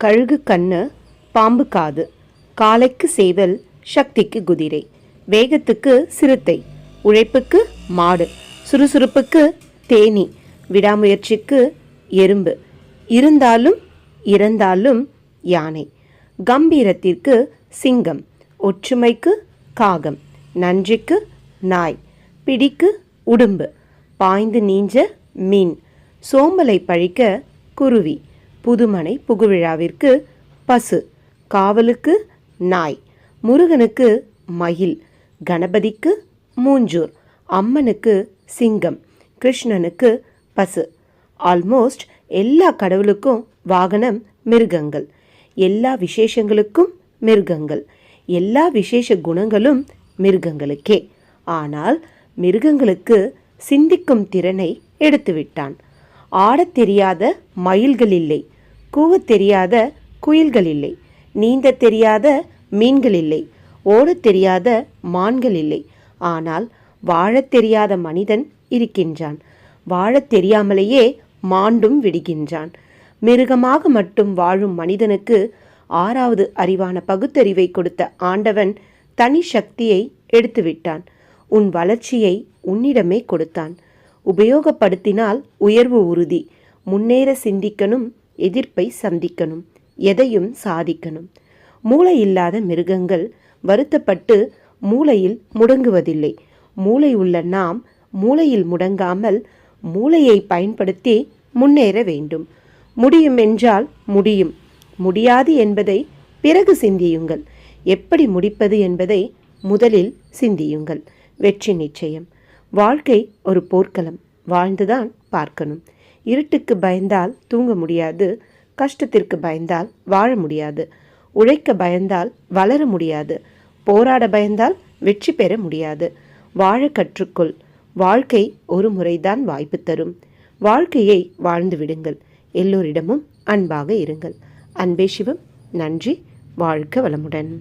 கழுகு கண்ணு பாம்பு காது காலைக்கு சேவல் சக்திக்கு குதிரை வேகத்துக்கு சிறுத்தை உழைப்புக்கு மாடு சுறுசுறுப்புக்கு தேனி விடாமுயற்சிக்கு எறும்பு இருந்தாலும் இறந்தாலும் யானை கம்பீரத்திற்கு சிங்கம் ஒற்றுமைக்கு காகம் நன்றிக்கு நாய் பிடிக்கு உடும்பு பாய்ந்து நீஞ்ச மீன் சோம்பலை பழிக்க குருவி புதுமனை புகுவிழாவிற்கு பசு காவலுக்கு நாய் முருகனுக்கு மயில் கணபதிக்கு மூஞ்சூர் அம்மனுக்கு சிங்கம் கிருஷ்ணனுக்கு பசு. ஆல்மோஸ்ட் எல்லா கடவுளுக்கும் வாகனம் மிருகங்கள். எல்லா விசேஷங்களுக்கும் மிருகங்கள். எல்லா விசேஷ குணங்களும் மிருகங்களுக்கே. ஆனால் மிருகங்களுக்கு சிந்திக்கும் திறனை எடுத்துவிட்டான். ஆடத் தெரியாத மயில்கள் இல்லை. கூவத் தெரியாத குயில்கள் இல்லை. நீந்தத் தெரியாத மீன்கள் இல்லை. ஓடத் தெரியாத மான்கள் இல்லை. ஆனால் வாழத் தெரியாத மனிதன் இருக்கின்றான். வாழத் தெரியாமலேயே மாண்டும் விடுகின்றான். மிருகமாக மட்டும் வாழும் மனிதனுக்கு ஆறாவது அறிவான பகுத்தறிவை கொடுத்த ஆண்டவன் தனி சக்தியை எடுத்துவிட்டான். உன் வளர்ச்சியை உன்னிடமே கொடுத்தான். உபயோகப்படுத்தினால் உயர்வு உறுதி. முன்னேற சிந்திக்கணும் எதிர்ப்பை சந்திக்கணும் எதையும் சாதிக்கணும். மூளை இல்லாத மிருகங்கள் வருத்தப்பட்டு மூளையில் முடங்குவதில்லை. மூளை உள்ள நாம் மூளையில் முடங்காமல் மூளையை பயன்படுத்தி முன்னேற வேண்டும். முடியும் என்றால் முடியும். முடியாது என்பதை பிறகு சிந்தியுங்கள். எப்படி முடிப்பது என்பதை முதலில் சிந்தியுங்கள். வெற்றி நிச்சயம். வாழ்க்கை ஒரு போர்க்களம். வாழ்ந்துதான் பார்க்கணும். இருட்டுக்கு பயந்தால் தூங்க முடியாது கஷ்டத்திற்கு பயந்தால் வாழ முடியாது உழைக்க பயந்தால் வளர முடியாது போராட பயந்தால் வெற்றி பெற முடியாது. வாழ கற்றுக்கொள். வாழ்க்கை ஒரு முறைதான் வாய்ப்பு தரும். வாழ்க்கையை வாழ்ந்து விடுங்கள். எல்லோரிடமும் அன்பாக இருங்கள். அன்பே சிவம். நன்றி. வாழ்க வளமுடன்.